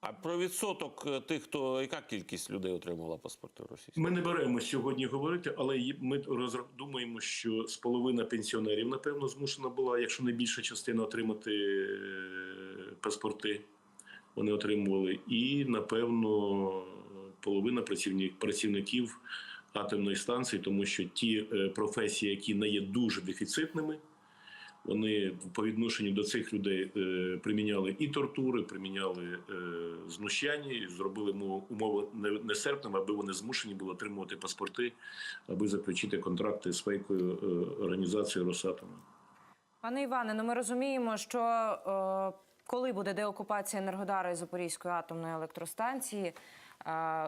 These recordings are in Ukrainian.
А про відсоток е, тих, хто яка кількість людей отримала паспорти російські? Ми не беремо сьогодні говорити, але ми думаємо, що з половина пенсіонерів, напевно, змушена була, якщо не більша частина, отримати е, паспорти. Вони отримували. І, напевно, половина працівник, працівників атомної станції, тому що ті е, професії, які не є дуже дефіцитними, вони по відношенню до цих людей е, приміняли і тортури, приміняли е, знущання, і зробили умови- умови не- нестерпними, аби вони змушені були отримувати паспорти, аби заключити контракти з фейкою е, організацією Росатома. Пане Іване, ну ми розуміємо, що е, коли буде деокупація Енергодара і Запорізької атомної електростанції,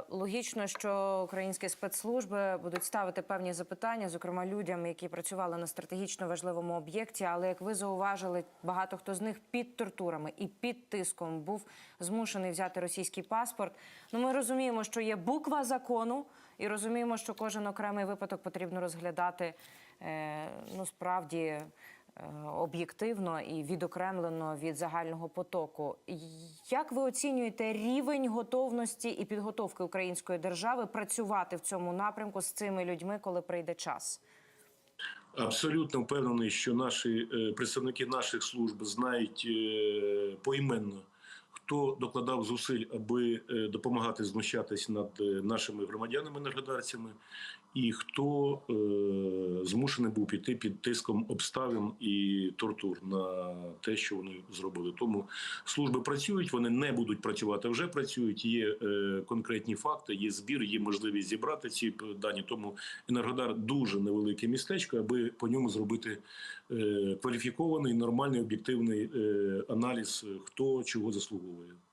логічно, що українські спецслужби будуть ставити певні запитання, зокрема людям, які працювали на стратегічно важливому об'єкті. Але як ви зауважили, багато хто з них під тортурами і під тиском був змушений взяти російський паспорт. Ну ми розуміємо, що є буква закону, і розуміємо, що кожен окремий випадок потрібно розглядати е, ну справді об'єктивно і відокремлено від загального потоку. Як ви оцінюєте рівень готовності і підготовки української держави працювати в цьому напрямку з цими людьми, коли прийде час? Абсолютно впевнений, що наші е, представники наших служб знають е, поіменно, хто докладав зусиль, аби е, допомагати знущатись над е, нашими громадянами енергодарцями, і хто е, змушений був піти під тиском обставин і тортур на те, що вони зробили. Тому служби працюють, вони не будуть працювати, вже працюють. Є е, конкретні факти, є збір, є можливість зібрати ці дані. Тому Енергодар дуже невелике містечко, аби по ньому зробити е, кваліфікований, нормальний, об'єктивний е, аналіз, е, хто чого заслуговує.